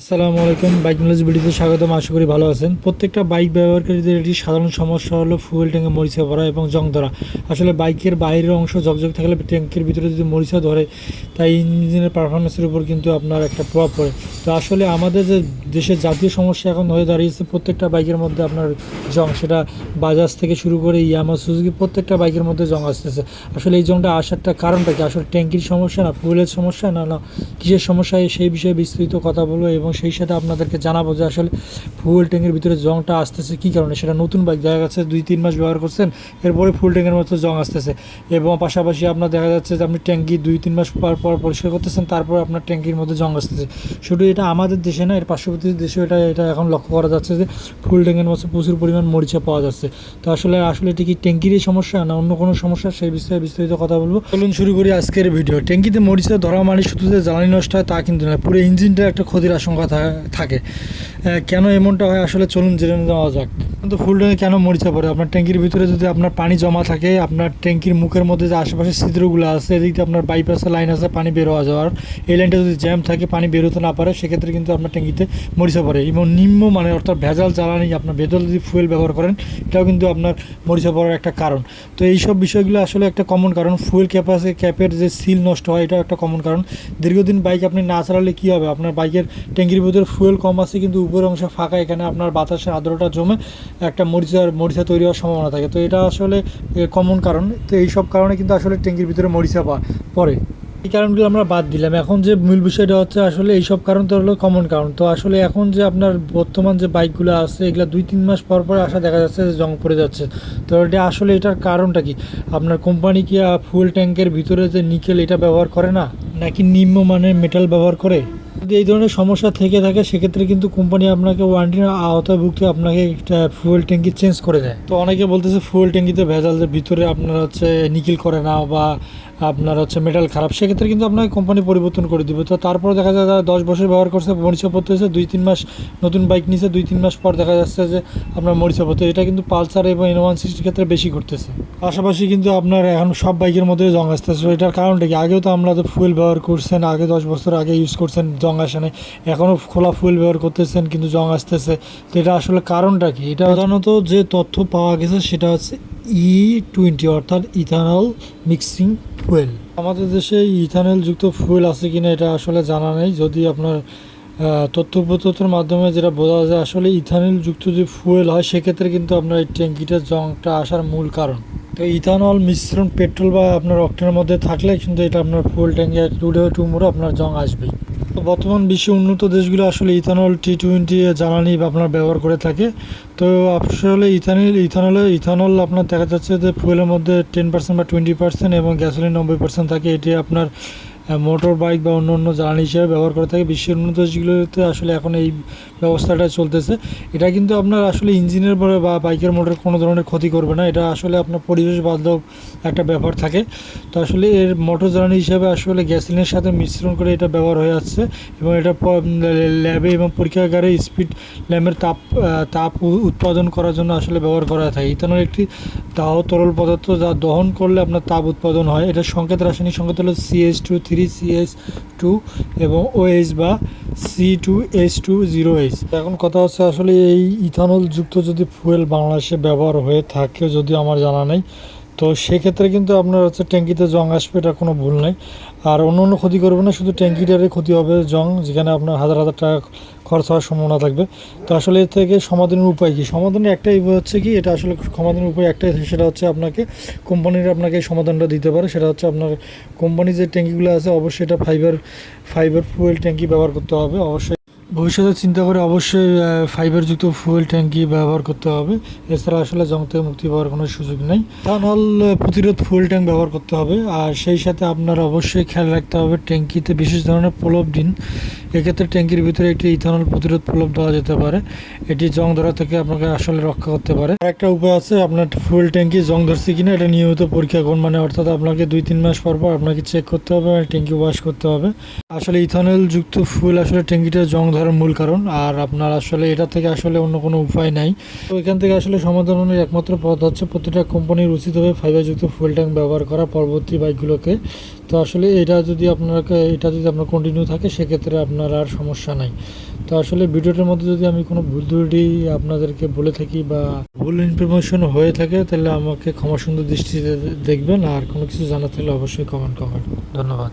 আসসালামু আলাইকুম। Bike knowledge ভিডিওতে স্বাগতম। আশা করি ভালো আছেন। প্রত্যেকটা বাইক ব্যবহারকারীদের একটি সাধারণ সমস্যা হলো ফুয়েল ট্যাঙ্কে মরিচা ভরা এবং জং ধরা। আসলে বাইকের বাইরের অংশ জকজক থাকলে ট্যাঙ্কের ভিতরে যদি মরিচা ধরে, তাই ইঞ্জিনের পারফরমেন্সের উপর কিন্তু আপনার একটা প্রভাব পড়ে। তো আসলে আমাদের যে দেশের জাতীয় সমস্যা এখন হয়ে দাঁড়িয়েছে, প্রত্যেকটা বাইকের মধ্যে আপনার জং, সেটা বাজাজ থেকে শুরু করে ইয়ামা সুজুকি, প্রত্যেকটা বাইকের মধ্যে জং আসতেছে। আসলে এই জংটা আসারটা কারণটা কি? আসলে ট্যাঙ্কির সমস্যা না, ফুয়েলের সমস্যা না না কিসের সমস্যা? সেই বিষয়ে বিস্তৃত কথা বলব এবং সেই সাথে আপনাদেরকে জানাব যে আসলে ফুয়েল ট্যাঙ্কের ভিতরে জংটা আসতেছে কী কারণে? সেটা নতুন বাইক দেখা যাচ্ছে, দুই, তিন মাস ব্যবহার করছেন, এরপরে ফুল ট্যাঙ্কের মতো জং আসতেছে। এবং পাশাপাশি আপনার দেখা যাচ্ছে যে আপনি ট্যাঙ্কি দুই, তিন মাস পর পর পরিষ্কার করতেছেন, তারপর আপনার ট্যাঙ্কির মধ্যে জং আসতেছে। শুধু এটা আমাদের দেশে না, এর পার্শ্ববর্তী দেশে এটা এটা এখন লক্ষ্য করা যাচ্ছে যে ফুল ট্যাঙ্কের মধ্যে প্রচুর পরিমাণ মরিচা পাওয়া যাচ্ছে। তো আসলে আসলে এটা কি ট্যাঙ্কিরই সমস্যা না অন্য কোনো সমস্যা? সেই বিষয়ে বিস্তারিত কথা বলব। চলুন শুরু করি আজকের ভিডিও। ট্যাঙ্কিতে মরিচা ধরা মানে শুধু যে জ্বালানি নষ্ট হয় তা কিন্তু না, পুরো ইঞ্জিনটা একটা ক্ষতির আশঙ্কা থা- থাকে। কেন এমনটা হয়? আসলে চলুন জেনে নেওয়া যাক। কিন্তু ফুল কেন মরিচা পড়ে? আপনার ট্যাঙ্কির ভিতরে যদি আপনার পানি জমা থাকে, আপনার ট্যাঙ্কির মুখের মধ্যে যে আশেপাশে ছিদ্রগুলো আছে, এদিক আপনার বাইপাসের লাইন আছে, পানি বের যাওয়ার। এই লাইনটা যদি জ্যাম থাকে, পানি বেরোতে না পারে, সেক্ষেত্রে কিন্তু আপনার ট্যাঙ্কিতে মরিচা পড়ে। এবং নিম্ন মানে অর্থাৎ ভেজাল জ্বালানি, আপনার ভেজাল যদি ফুয়েল ব্যবহার করেন, এটাও কিন্তু আপনার মরিচা পড়ার একটা কারণ। তো এই সব বিষয়গুলো আসলে একটা কমন কারণ। ফুয়েল ক্যাপাসি ক্যাপের যে সিল নষ্ট হয়, এটাও একটা কমন কারণ। দীর্ঘদিন বাইক আপনি না চালালে কী হবে? আপনার বাইকের ট্যাঙ্কির ভিতরে ফুয়েল কম আছে, কিন্তু উপরের অংশ ফাঁকা, এখানে আপনার বাতাসের আর্দ্রতা জমে একটা মরিচার মরিচা তৈরি হওয়ার সম্ভাবনা থাকে। তো এটা আসলে কমন কারণ। তো এই সব কারণে কিন্তু আসলে ট্যাঙ্কির ভিতরে মরিচা পড়ে। এই কারণগুলো আমরা বাদ দিলাম। এখন যে মূল বিষয়টা হচ্ছে আসলে এই সব কারণ তো হলো কমন কারণ। তো আসলে এখন যে আপনার বর্তমান যে বাইকগুলো আছে, এগুলো দুই, তিন মাস পর পর আসা দেখা যাচ্ছে যে জং পড়ে যাচ্ছে। তো এটা আসলে এটার কারণটা কি? আপনার কোম্পানি কি ফুল ট্যাঙ্কের ভিতরে যে নিকেল এটা ব্যবহার করে না? নাকি নিম্নমানের মেটাল ব্যবহার করে? যদি এই ধরনের সমস্যা থেকে থাকে, সেক্ষেত্রে কিন্তু কোম্পানি আপনাকে ওয়ারেন্টির আওতাভুক্ত আপনাকে একটা ফুয়েল ট্যাঙ্কি চেঞ্জ করে দেয়। তো অনেকে বলতেছে ফুয়েল ট্যাঙ্কিতে ভেজাল যে ভিতরে আপনার হচ্ছে নিকিল করে না বা আপনার হচ্ছে মেটাল খারাপ, সেক্ষেত্রে কিন্তু আপনাকে কোম্পানি পরিবর্তন করে দিবে। তো তারপর দেখা যায় যারা দশ বছর ব্যবহার করছে মরিচা পড়তে হয়েছে, দুই তিন মাস নতুন বাইক নিছে, দুই তিন মাস পর দেখা যাচ্ছে যে আপনার মরিচা এটা কিন্তু পালসার এবং ওয়ান সিক্সটির ক্ষেত্রে বেশি ঘটতেছে। পাশাপাশি কিন্তু আপনার এখন সব বাইকের মধ্যে জং আসতেছে। এটার কারণটা কি? আগেও তো আমরা তো ফুয়েল ব্যবহার করছেন, আগে দশ বছর আগে ইউজ করছেন জং আসে নাই। এখনও খোলা ফুয়েল ব্যবহার করতেছেন, কিন্তু জং আসতেছে। তো এটা আসলে কারণটা কি? এটা প্রধানত যে তথ্য পাওয়া গেছে সেটা হচ্ছে ই টোয়েন্টি অর্থাৎ ইথানল মিক্সিং ফুয়েল আমাদের দেশে ইথানল যুক্ত ফুয়েল আছে কিনা এটা আসলে জানা নেই। যদি আপনার তথ্য মাধ্যমে যেটা বোঝা যায়, আসলে ইথানল যুক্ত যে ফুয়েল হয়, সেক্ষেত্রে কিন্তু আপনার এই ট্যাঙ্কিটার জংটা আসার মূল কারণ। তো ইথানল মিশ্রণ পেট্রোল বা আপনার অক্টের মধ্যে থাকলে কিন্তু এটা আপনার ফুয়েল ট্যাঙ্কে টুডে টুমোরো আপনার জং আসবেই। বর্তমান বিশ্বে উন্নত দেশগুলো আসলে ইথানল টি টোয়েন্টি জ্বালানি আপনার ব্যবহার করে থাকে। তো আসলে ইথানিল, ইথানলে, ইথানল আপনার দেখা যাচ্ছে যে ফুয়েলের মধ্যে টেন পার্সেন্ট বা টোয়েন্টি পার্সেন্ট এবং গ্যাসোলিন নব্বই পার্সেন্ট থাকে। এটি আপনার মোটর বাইক বা অন্য অন্য জ্বালানি হিসেবে ব্যবহার করে থাকে। বিশ্বের উন্নত দেশগুলোতে আসলে এখন এই ব্যবস্থাটা চলতেছে। এটা কিন্তু আপনার আসলে ইঞ্জিনের পরে বা বাইকের মোটর কোনো ধরনের ক্ষতি করবে না। এটা আসলে আপনার পরিবেশ বান্ধব একটা ব্যাপার থাকে। তো আসলে এর মোটর জ্বালানি হিসাবে আসলে গ্যাসোলিনের সাথে মিশ্রণ করে এটা ব্যবহার হয়ে যাচ্ছে এবং এটা ল্যাবে এবং পরীক্ষাগারে স্পিড ল্যাম্পের তাপ তাপ উৎপাদন করার জন্য আসলে ব্যবহার করা থাকে। ইথানল একটি দাহ তরল পদার্থ যা দহন করলে আপনার তাপ উৎপাদন হয়। এটা সংকেত, রাসায়নিক সংকেত হলো CS two three CS two এবং ওএইচ বা C two H two zero H এখন কথা হচ্ছে আসলে এই ইথানল যুক্ত যদি ফুয়েল বাংলাদেশে ব্যবহার হয়ে থাকে যদি আমার জানা নেই তো সেক্ষেত্রে কিন্তু আপনার হচ্ছে ট্যাঙ্কিতে জং আসবে, এটা কোনো ভুল নেই। আর অন্য অন্য ক্ষতি করবে না, শুধু ট্যাঙ্কিটারে ক্ষতি হবে জং, যেখানে আপনার হাজার হাজার টাকা খরচ হওয়ার সম্ভাবনা থাকবে। তো আসলে এর থেকে সমাধানের উপায় কী? সমাধানের একটাই হচ্ছে কি, এটা আসলে সমাধানের উপায় একটাই সেটা হচ্ছে আপনাকে কোম্পানির আপনাকে সমাধানটা দিতে পারে। সেটা হচ্ছে আপনার কোম্পানির যে ট্যাঙ্কিগুলো আছে, অবশ্যই এটা ফাইবার ফাইবার ফুয়েল ট্যাঙ্কি ব্যবহার করতে হবে। অবশ্যই ভবিষ্যতে চিন্তা করে অবশ্যই ফাইবারযুক্ত ফুয়েল ট্যাঙ্কি ব্যবহার করতে হবে। এছাড়া আসলে জং থেকে মুক্তি পাওয়ার কোনো সুযোগ নেই। থানল প্রতিরোধ ফুয়েল ট্যাঙ্ক ব্যবহার করতে হবে। আর সেই সাথে আপনার অবশ্যই খেয়াল রাখতে হবে ট্যাঙ্কিতে বিশেষ ধরনের প্রলোভ দিন এক্ষেত্রে ট্যাঙ্কির ভিতরে একটি ইথানল প্রতিরোধ প্রলোভ দেওয়া যেতে পারে। এটি জং ধরা থেকে আপনাকে আসলে রক্ষা করতে পারে। একটা উপায় আছে, আপনার ফুয়েল ট্যাঙ্কি জং ধরছে কিনা এটা নিয়মিত পরীক্ষা করুন। মানে অর্থাৎ আপনাকে দুই তিন মাস পর পর আপনাকে চেক করতে হবে ট্যাঙ্কি ওয়াশ করতে হবে। আসলে ইথানল যুক্ত ফুয়েল আসলে ট্যাঙ্কিটা জং ধরার মূল কারণ। আর আপনার আসলে এটা থেকে আসলে অন্য কোনো উপায় নাই। তো এখান থেকে আসলে সমাধানের একমাত্র পথ হচ্ছে প্রতিটা কোম্পানির উচিত হবে ফাইবারযুক্ত ফুয়েল ট্যাঙ্ক ব্যবহার করা পরবর্তী বাইকগুলোকে তো আসলে এটা যদি আপনাকে, এটা যদি আপনার কন্টিনিউ থাকে, সেক্ষেত্রে আপনার আপনার আর সমস্যা নাই। তো আসলে ভিডিওটার মধ্যে যদি আমি কোনো ভুল ত্রুটি আপনাদেরকে বলে থাকি বা ভুল ইনফরমেশন হয়ে থাকে, তাহলে আমাকে ক্ষমা সুন্দর দৃষ্টিতে দেখবেন। আর কোনো কিছু জানার থাকলে অবশ্যই কমেন্ট কমেন্ট ধন্যবাদ।